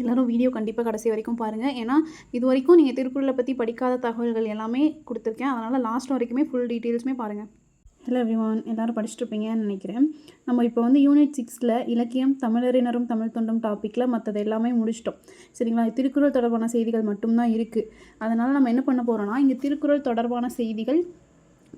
எல்லோரும் வீடியோ கண்டிப்பாக கடைசி வரைக்கும் பாருங்கள் ஏன்னா இது வரைக்கும் நீங்கள் திருக்குறளை பற்றி படிக்காத தகவல்கள் எல்லாமே கொடுத்துருக்கேன். அதனால் லாஸ்ட் வரைக்குமே ஃபுல் டீட்டெயில்ஸுமே பாருங்கள் ஹலோ எவ்ரிவான் எல்லோரும் படிச்சுட்ருப்பீங்கன்னு நினைக்கிறேன். நம்ம இப்போ வந்து யூனிட் சிக்ஸில் இலக்கியம் தமிழறிஞரும் தமிழ் தொண்டும் டாப்பிக்கில் மற்றது எல்லாமே முடிச்சிட்டோம். சரிங்களா? திருக்குறள் தொடர்பான செய்திகள் மட்டும்தான் இருக்குது அதனால் நம்ம என்ன பண்ண போகிறோன்னா இங்கே திருக்குறள் தொடர்பான செய்திகள்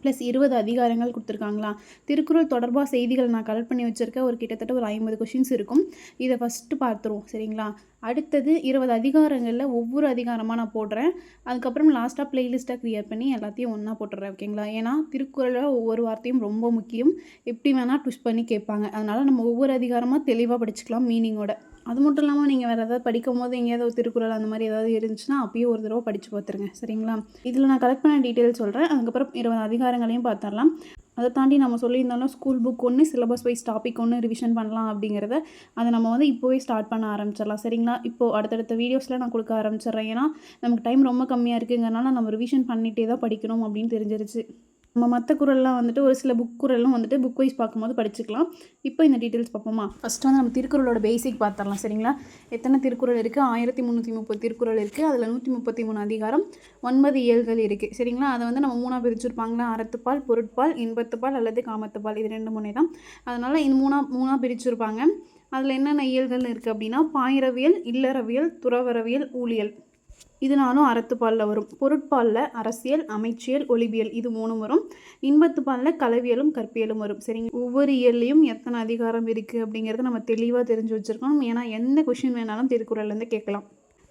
ப்ளஸ் இருபது அதிகாரங்கள் கொடுத்துருக்காங்களா? திருக்குறள் தொடர்பாக செய்திகள் நான் கலெக்ட் பண்ணி வச்சுருக்கேன். ஒரு கிட்டத்தட்ட ஒரு ஐம்பது கொஷின்ஸ் இருக்கும். இதை ஃபஸ்ட்டு பார்த்துருவோம். சரிங்களா? அடுத்தது இருபது அதிகாரங்களில் ஒவ்வொரு அதிகாரமாக நான் போடுறேன். அதுக்கப்புறம் லாஸ்ட்டாக ப்ளேலிஸ்ட்டாக க்ரியேட் பண்ணி எல்லாத்தையும் ஒன்றா போட்டுடுறேன். ஓகேங்களா ஏன்னா திருக்குறளில் ஒவ்வொரு வார்த்தையும் ரொம்ப முக்கியம். எப்படி வேணால் ட்விஸ்ட் பண்ணி கேட்பாங்க. அதனால் நம்ம ஒவ்வொரு அதிகாரமாக தெளிவாக படிச்சுக்கலாம் மீனிங்கோட அது மட்டும் இல்லாமல் நீங்கள் வேறு ஏதாவது படிக்கும் போது எங்கேயாவது ஒரு திருக்குறள் அந்த மாதிரி ஏதாவது இருந்துச்சுன்னா அப்பயும் ஒரு தடவை படித்து பார்த்துருங்க சரிங்களா? இதில் நான் கலெக்ட் பண்ண டீட்டெயில் சொல்கிறேன் அதுக்கப்புறம் இருபது அதிகாரங்களையும் பார்த்துடலாம் அதை தாண்டி நம்ம சொல்லியிருந்தாலும் ஸ்கூல் புக் ஒன்று சிலபஸ் வைஸ் டாபிக் ஒன்று ரிவிஷன் பண்ணலாம் அப்படிங்கிறத அதை நம்ம வந்து இப்போவே ஸ்டார்ட் பண்ண ஆரம்பிச்சிடலாம் சரிங்களா? இப்போது அடுத்தடுத்த வீடியோஸில் நான் கொடுக்க ஆரம்பிச்சிடுறேன். ஏன்னா நமக்கு டைம் ரொம்ப கம்மியாக இருக்குங்கிறனால நம்ம ரிவிஷன் பண்ணிகிட்டே தான் படிக்கணும் அப்படின்னு தெரிஞ்சிருச்சு. நம்ம மற்ற குரல்லாம் வந்துட்டு ஒரு சில புக் குரல்லாம் வந்துட்டு புக் வைஸ் பார்க்கும்போது படிச்சுக்கலாம். இப்போ இந்த டீட்டெயில்ஸ் பார்ப்போமா? ஃபஸ்ட்டு வந்து நம்ம திருக்குறளோட பேசிக் பார்த்துடலாம் சரிங்களா? எத்தனை திருக்குறள் இருக்குது ஆயிரத்தி முந்நூற்றி முப்பது திருக்குறள் இருக்குது அதில் நூற்றி முப்பத்தி மூணு அதிகாரம் ஒன்பது இயல்கள் இருக்குது சரிங்களா? அதை வந்து நம்ம மூணாக பிரிச்சுருப்பாங்களா அறத்துப்பால் பொருட்பால் இன்பத்துப்பால் அல்லது காமத்துப்பால் இது ரெண்டு மூணே தான். அதனால் இது மூணாக மூணாக பிரிச்சுருப்பாங்க. அதில் என்னென்ன இயல்கள் இருக்குது அப்படின்னா பாயிரவியல் இல்லறவியல் துறவரவியல் ஊழியல். இதனாலும் அறத்துப்பாலில் வரும். பொருட்பாலில் அரசியல் அமைச்சியல் ஒளிவியல் இது மூணும் வரும். இன்பத்துப்பாலில் கலவியலும் கற்பியலும் வரும். சரிங்க? ஒவ்வொரு இயல்லையும் எத்தனை அதிகாரம் இருக்குது அப்படிங்கிறத நம்ம தெளிவாக தெரிஞ்சு வச்சுருக்கணும். ஏன்னா எந்த கொஷின் வேணாலும் திருக்குறள்லேருந்து கேட்கலாம்.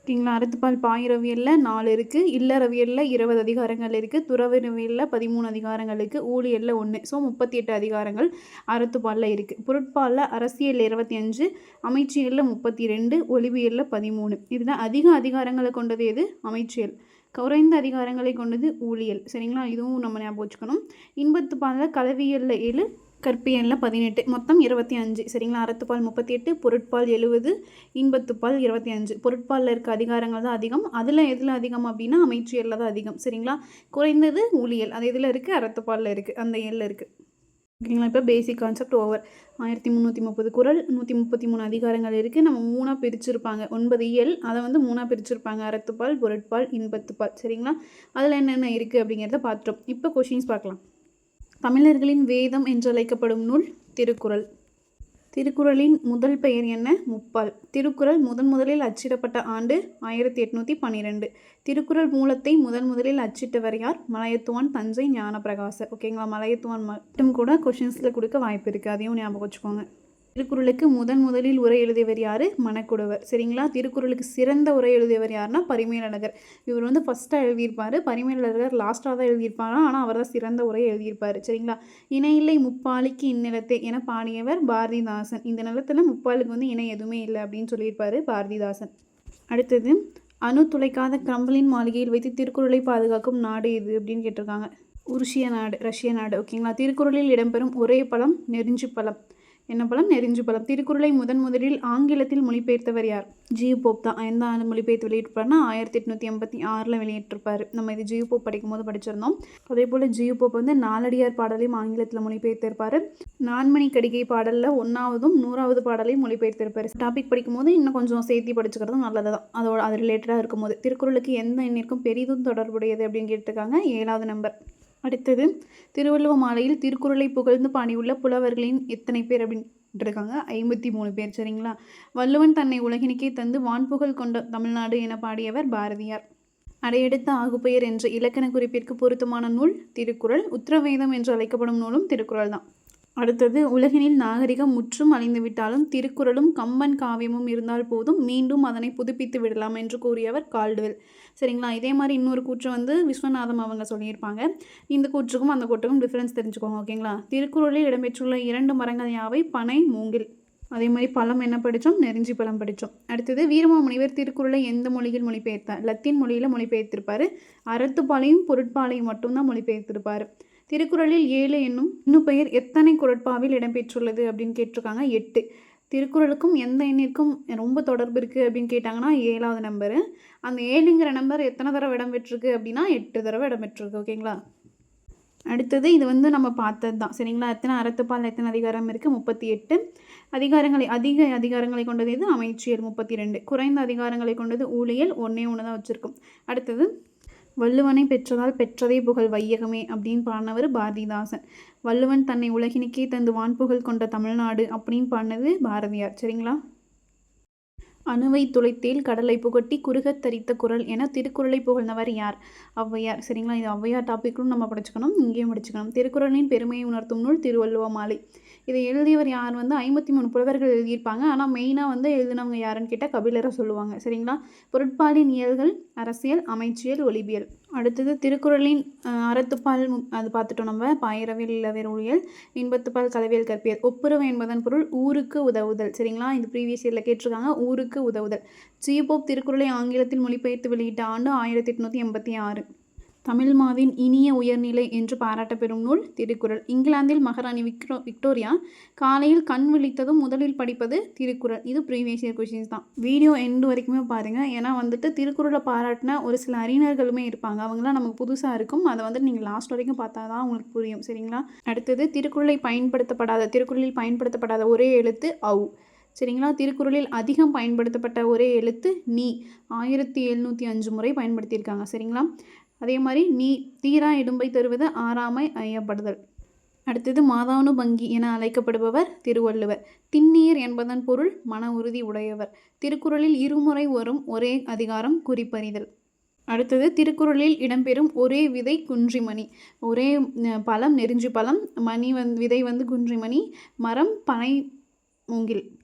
ஓகேங்களா? அறத்துப்பால் பாயிரவியலில் நாலு இருக்குது இல்லறவியலில் இருபது அதிகாரங்கள் இருக்குது துறவிரவியலில் பதிமூணு அதிகாரங்கள் இருக்குது ஊழியலில் ஒன்று ஸோ முப்பத்தி எட்டு அதிகாரங்கள் அறத்துப்பாலில் இருக்குது பொருட்பாலில் அரசியல் இருபத்தி அஞ்சு அமைச்சியலில் முப்பத்தி ரெண்டு ஒளிவியலில் பதிமூணு. இதுதான் அதிக அதிகாரங்களை கொண்டது எது? அமைச்சியல். குறைந்த அதிகாரங்களை கொண்டது ஊழியல். சரிங்களா? இதுவும் நம்ம ஞாபகம் வச்சுக்கணும். இன்பத்து பாலில் கலவியலில் ஏழு கற்பியலில் பதினெட்டு மொத்தம் இருபத்தி அஞ்சு. சரிங்களா? அறத்துப்பால் முப்பத்தி எட்டு பொருட்பால் எழுபது இன்பத்துப்பால் இருபத்தி அஞ்சு. பொருட்பாலில் இருக்க அதிகாரங்கள் தான் அதிகம். அதில் எதில் அதிகம் அப்படின்னா அமைச்சியலில் தான் அதிகம். சரிங்களா? குறைந்தது ஊழியல். அது எதில் இருக்குது அறத்துப்பாலில் இருக்குது அந்த எல்லில் இருக்குது ஓகேங்களா? இப்போ பேசிக் கான்செப்ட் ஓவர் ஆயிரத்தி முந்நூற்றி முப்பது குரல் நூற்றி முப்பத்தி மூணு அதிகாரங்கள் இருக்குது நம்ம மூணாக பிரிச்சிருப்பாங்க. ஒன்பது இயல் அதை வந்து மூணாக பிரிச்சிருப்பாங்க. அறத்துப்பால் பொருட்பால் இன்பத்துப்பால். சரிங்களா? அதில் என்னென்ன இருக்குது அப்படிங்கிறத பார்த்துட்டோம். இப்போ கொஷின்ஸ் பார்க்கலாம். தமிழர்களின் வேதம் என்றழைக்கப்படும் நூல் திருக்குறள். திருக்குறளின் முதல் பெயர் என்ன? முப்பால். திருக்குறள் முதன் முதலில் அச்சிடப்பட்ட ஆண்டு ஆயிரத்தி எட்நூற்றி பன்னிரெண்டு திருக்குறள் மூலத்தை முதன் முதலில் அச்சிட்டவர் யார்? மலையத்துவான் தஞ்சை ஞானப்பிரகாசர். ஓகேங்களா? மலையத்துவான் மட்டும் கூட கொஷின்ஸில் கொடுக்க வாய்ப்பு இருக்குது அதையும் ஞாபகம் வச்சுக்கோங்க. திருக்குறளுக்கு முதன் முதலில் உரை எழுதியவர் யார்? மணக்குடவர். சரிங்களா? திருக்குறளுக்கு சிறந்த உரை எழுதியவர் யாருன்னா பரிமேலழகர். இவர் வந்து ஃபஸ்ட்டாக எழுதியிருப்பார். பரிமேலழகர் லாஸ்ட்டாக தான் எழுதியிருப்பாரா? ஆனால் அவர் தான் சிறந்த உரை எழுதியிருப்பார். சரிங்களா? இணையில்லை முப்பாலிக்கு இந்நிலத்தை என பாடியவர் பாரதிதாசன். இந்த நிலத்தில் முப்பாலுக்கு வந்து இணை எதுவுமே இல்லை அப்படின்னு சொல்லியிருப்பார் பாரதிதாசன். அடுத்தது அணு துளைக்காத கிரம்பலின் மாளிகையில் வைத்து திருக்குறளை பாதுகாக்கும் நாடு எது அப்படின்னு கேட்டிருக்காங்க. உருஷிய நாடு ரஷ்ய நாடு. ஓகேங்களா? திருக்குறளில் இடம்பெறும் ஒரே பழம் நெருஞ்சு பழம். என்ன பழம் நெறிஞ்சு பழம் திருக்குறளை முதன் முதலில் ஆங்கிலத்தில் மொழிபெயர்த்தவர் யார்? ஜியு போப் தான். எந்த ஆண்டு மொழிபெயர்த்து வெளியிட்டிருப்பார்னா ஆயிரத்தி எட்நூற்றி எண்பத்தி ஆறில் வெளியிட்டிருப்பார். நம்ம இது ஜியு போப் படிக்கும் போது படிச்சிருந்தோம். அதே போல் ஜியு போப் வந்து நாலடியார் பாடலையும் ஆங்கிலத்தில் மொழிபெயர்த்திருப்பார். நான்மணி கடிகை பாடலில் ஒன்றாவதும் நூறாவது பாடலையும் மொழிபெயர்த்திருப்பார். டாபிக் படிக்கும்போது இன்னும் கொஞ்சம் சேர்த்தி படிச்சுக்கிறதும் நல்லது தான் அதோட அது ரிலேட்டடாக இருக்கும் போது திருக்குறளுக்கு எந்த எண்ணிற்கும் பெரிதும் தொடர்புடையது அப்படின்னு கேட்டிருக்காங்க. ஏழாவது நம்பர். அடுத்தது திருவள்ளுவ மாலையில் திருக்குறளை புகழ்ந்து பாடியுள்ள புலவர்களின் எத்தனை பேர் அப்படின்னு இருக்காங்க ஐம்பத்தி மூணு பேர் சரிங்களா? வள்ளுவன் தன்னை உலகினுக்கே தந்து வான்புகழ் கொண்ட தமிழ்நாடு என பாடியவர் பாரதியார். அடையெடுத்த ஆகுப்பெயர் என்ற இலக்கண குறிப்பிற்கு பொருத்தமான நூல் திருக்குறள். உத்தரவேதம் என்று அழைக்கப்படும் நூலும் திருக்குறள் தான். அடுத்தது உலகினில் நாகரிகம் முற்றும் அழிந்துவிட்டாலும் திருக்குறளும் கம்பன் காவியமும் இருந்தால் போதும் மீண்டும் அதனை புதுப்பித்து விடலாம் என்று கூறியவர் கால்டுவெல். சரிங்களா? இதே மாதிரி இன்னொரு கூற்று வந்து விஸ்வநாதம் அவங்க சொல்லியிருப்பாங்க. இந்த கூற்றுக்கும் அந்த கூற்றுக்கும் டிஃப்ரென்ஸ் தெரிஞ்சுக்கோங்க ஓகேங்களா? திருக்குறளில் இடம்பெற்றுள்ள இரண்டு மரங்கள் யாவை? பனை மூங்கில். அதே மாதிரி பழம் என்ன படித்தோம்? நெறிஞ்சி பழம் படித்தோம். அடுத்தது வீரமாமுனிவர் திருக்குறளை எந்த மொழியில் மொழிபெயர்த்தார்? லத்தீன் மொழியில் மொழிபெயர்த்திருப்பார். அறத்துப்பாலையும் பொருட்பாலையும் மட்டும்தான் மொழிபெயர்த்திருப்பார். திருக்குறளில் ஏழு என்னும் இன்னும் பெயர் எத்தனை குரட்பாவில் இடம்பெற்றுள்ளது அப்படின்னு கேட்டிருக்காங்க? எட்டு. திருக்குறளுக்கும் எந்த எண்ணிற்கும் ரொம்ப தொடர்பு இருக்குது அப்படின்னு கேட்டாங்கன்னா ஏழாவது நம்பரு அந்த ஏழுங்கிற நம்பர் எத்தனை தடவை இடம்பெற்றிருக்கு அப்படின்னா எட்டு தடவை இடம்பெற்றிருக்கு ஓகேங்களா அடுத்தது இது வந்து நம்ம பார்த்தது தான். சரிங்களா? எத்தனை அறத்துப்பால் எத்தனை அதிகாரம் இருக்குது முப்பத்தி எட்டு. அதிகாரங்களை அதிக அதிகாரங்களை கொண்டது இது அமைச்சியல் முப்பத்தி ரெண்டு. குறைந்த அதிகாரங்களை கொண்டது ஊழியல் ஒன்றே ஒன்று தான் வச்சுருக்கும். அடுத்தது வள்ளுவனை பெற்றதால் பெற்றதே புகழ் வையகமே அப்படின்னு பாடினவர் பாரதிதாசன். வள்ளுவன் தன்னை உலகினுக்கே தந்து வான்புகழ் கொண்ட தமிழ்நாடு அப்படின்னு பாடினது பாரதியார். சரிங்களா? அணுவை துளைத்தேல் கடலை புகட்டி குறுகத் தரித்த குரல் என திருக்குறளை புகழ்ந்தவர் யார்? ஔவையார். சரிங்களா? இது ஔவையார் டாப்பிக்கும் நம்ம படிச்சுக்கணும். இங்கேயும் படிச்சுக்கணும் திருக்குறளின் பெருமையை உணர்த்தும் நூல் திருவள்ளுவ மாலை. இதை எழுதியவர் யார் வந்து ஐம்பத்தி மூணு புலவர்கள் எழுதியிருப்பாங்க. ஆனால் மெயினாக வந்து எழுதினவங்க யாருன்னு கேட்டால் கபிலரை சொல்லுவாங்க. சரிங்களா? பொருட்பாலின் இயல்கள் அரசியல் அமைச்சியல் ஒலிபியல். அடுத்தது திருக்குறளின் அறத்துப்பால் அது பார்த்துட்டோம் நம்ம பாயிரவில் இளவேர் ஊழியல் இன்பத்துப்பால் கலவியல் கற்பியல். ஒப்புரவு என்பதன் பொருள் ஊருக்கு உதவுதல். சரிங்களா? இது ப்ரீவியஸ் இயரில் கேட்டிருக்காங்க ஊருக்கு உதவுதல். சீபோப் திருக்குறளை ஆங்கிலத்தில் மொழிபெயர்த்து வெளியிட்ட ஆண்டு ஆயிரத்தி எட்நூற்றி எண்பத்தி ஆறு. தமிழ் மாவின் இனிய உயர்நிலை என்று பாராட்டப்பெறும் நூல் திருக்குறள். இங்கிலாந்தில் மகாராணி விக்ரோ விக்டோரியா காலையில் கண் விழித்ததும் முதலில் படிப்பது திருக்குறள். இது ப்ரீவியஸ் இயர் கொஷின்ஸ் தான். வீடியோ எண்டு வரைக்குமே பாருங்கள் ஏன்னா வந்துட்டு திருக்குறளை பாராட்டின ஒரு சில அறிஞர்களுமே இருப்பாங்க. அவங்களாம் நமக்கு புதுசாக இருக்கும். அதை வந்துட்டு நீங்கள் லாஸ்ட் வரைக்கும் பார்த்தா தான் உங்களுக்கு புரியும். சரிங்களா? அடுத்தது திருக்குறளை பயன்படுத்தப்படாத திருக்குறளில் பயன்படுத்தப்படாத ஒரே எழுத்து அவு சரிங்களா? திருக்குறளில் அதிகம் பயன்படுத்தப்பட்ட ஒரே எழுத்து நீ. ஆயிரத்தி எழுநூற்றி அஞ்சு முறை பயன்படுத்தியிருக்காங்க. சரிங்களா? அதே மாதிரி நீ தீரா இடும்பை தருவது ஆறாமை ஐயப்படுதல் அடுத்தது மாதானு பங்கி என அழைக்கப்படுபவர் திருவள்ளுவர். திண்ணீர் என்பதன் பொருள் மன உறுதி உடையவர். திருக்குறளில் இருமுறை வரும் ஒரே அதிகாரம் குறிப்பறிதல். அடுத்தது திருக்குறளில் இடம்பெறும் ஒரே விதை குன்றிமணி. ஒரே பழம் நெருஞ்சி பழம் மணி வந் விதை வந்து குன்றிமணி மரம் பனை மூங்கில்.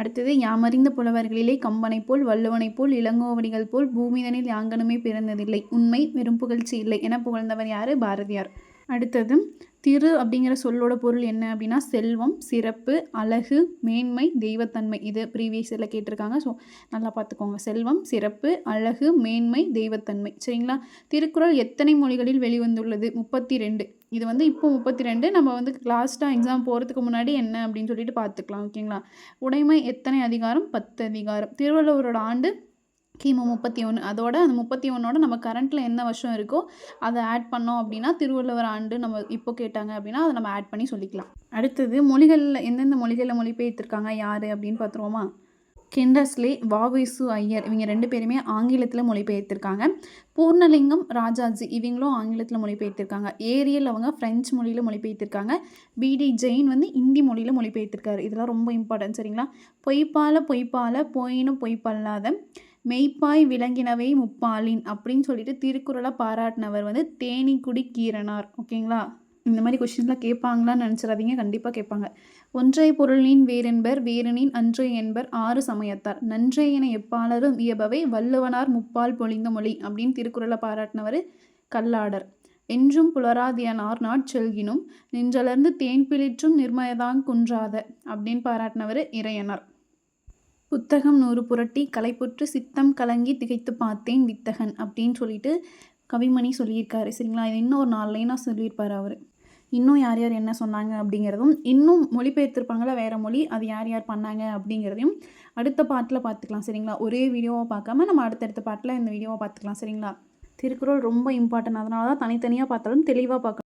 அடுத்தது யாமறிந்த புலவர்களிலே கம்பனைப் போல் வள்ளுவனைப் போல் இளங்கோவடிகள் போல் பூமிதனில் யாங்கனுமே பிறந்ததில்லை. உண்மை வெறும் புகழ்ச்சி இல்லை. என புகழ்ந்தவர் யாரு? பாரதியார். அடுத்தது திரு அப்படிங்கிற சொல்லோட பொருள் என்ன அப்படின்னா செல்வம் சிறப்பு அழகு மேன்மை தெய்வத்தன்மை. இது ப்ரீவியஸில் கேட்டிருக்காங்க. ஸோ நல்லா பார்த்துக்கோங்க. செல்வம் சிறப்பு அழகு மேன்மை தெய்வத்தன்மை. சரிங்களா? திருக்குறள் எத்தனை மொழிகளில் வெளிவந்துள்ளது? முப்பத்தி ரெண்டு இது வந்து இப்போ முப்பத்தி ரெண்டு நம்ம வந்து லாஸ்ட்டாக எக்ஸாம் போகிறதுக்கு முன்னாடி என்ன அப்படின்னு சொல்லிட்டு பார்த்துக்கலாம். ஓகேங்களா? உடைமை எத்தனை அதிகாரம்? பத்து அதிகாரம். திருவள்ளுவரோட ஆண்டு கிமு முப்பத்தி ஒன்று அதோட அந்த முப்பத்தி ஒன்றோட நம்ம கரண்ட்டில் என்ன வருஷம் இருக்கோ அதை ஆட் பண்ணோம் அப்படின்னா திருவள்ளுவர் ஆண்டு நம்ம இப்போ கேட்டாங்க அப்படின்னா அதை நம்ம ஆட் பண்ணி சொல்லிக்கலாம். அடுத்தது மொழிகளில் எந்தெந்த மொழிகளில் மொழிபெயர்த்திருக்காங்க யார் அப்படின்னு பார்த்துருவோமா? கிண்டஸ்லே வாவிசு ஐயர் இவங்க ரெண்டு பேருமே ஆங்கிலத்தில் மொழிபெயர்த்திருக்காங்க. பூர்ணலிங்கம் ராஜாஜி இவங்களும் ஆங்கிலத்தில் மொழிபெயர்த்திருக்காங்க. ஏரியல் அவங்க ஃப்ரெஞ்சு மொழியில் மொழிபெயர்த்திருக்காங்க. பிடி ஜெயின் வந்து இந்தி மொழியில் மொழிபெயர்த்திருக்காரு. இதெல்லாம் ரொம்ப இம்பார்ட்டன்ட் சரிங்களா? பொய்ப்பால பொய்ப்பால போயினும் பொய்ப்பல்லாத மெய்ப்பாய் விளங்கினவை முப்பாலின் அப்படின்னு சொல்லிட்டு திருக்குறளை பாராட்டினவர் வந்து தேனிக்குடி கீரனார். ஓகேங்களா? இந்த மாதிரி கொஷின்ஸ்லாம் கேட்பாங்களான்னு நினச்சிடாதீங்க. கண்டிப்பாக கேட்பாங்க. ஒன்றை பொருளின் வேறென்பர் வேறனின் அன்றை என்பர் ஆறு சமயத்தார். நன்றே என எப்பாளரும் வியபவை வள்ளுவனார் முப்பால் பொழிந்த மொழி அப்படின்னு திருக்குறளை பாராட்டினவர் கல்லாடர். என்றும் புலராதியனார் நாட்செல்கினும் நின்றலர்ந்து தேன் பிளிற்றும் நிர்மயதான் குன்றாத அப்படின்னு பாராட்டினவர் இறையனார். புத்தகம் நூறு புரட்டி கலைப்புற்று சித்தம் கலங்கி திகைத்து பார்த்தேன் வித்தகன் அப்படின்னு சொல்லிட்டு கவிமணி சொல்லியிருக்காரு சரிங்களா? இது இன்னும் ஒரு நாலு லைனாக சொல்லியிருப்பார் அவர். இன்னும் யார் யார் என்ன சொன்னாங்க அப்படிங்கிறதும் இன்னும் மொழிபெயர்த்திருப்பாங்களா வேறு மொழி அது யார் யார் பண்ணாங்க அப்படிங்கிறதையும் அடுத்த பாட்டில் பார்த்துக்கலாம் சரிங்களா? ஒரே வீடியோவாக பார்க்காம நம்ம அடுத்தடுத்த பாட்டில் இந்த வீடியோவை பார்த்துக்கலாம் சரிங்களா? திருக்குறள் ரொம்ப இம்பார்ட்டன்ட் அதனால தான் தனித்தனியாக பார்த்தாலும் தெளிவாக பார்க்கணும்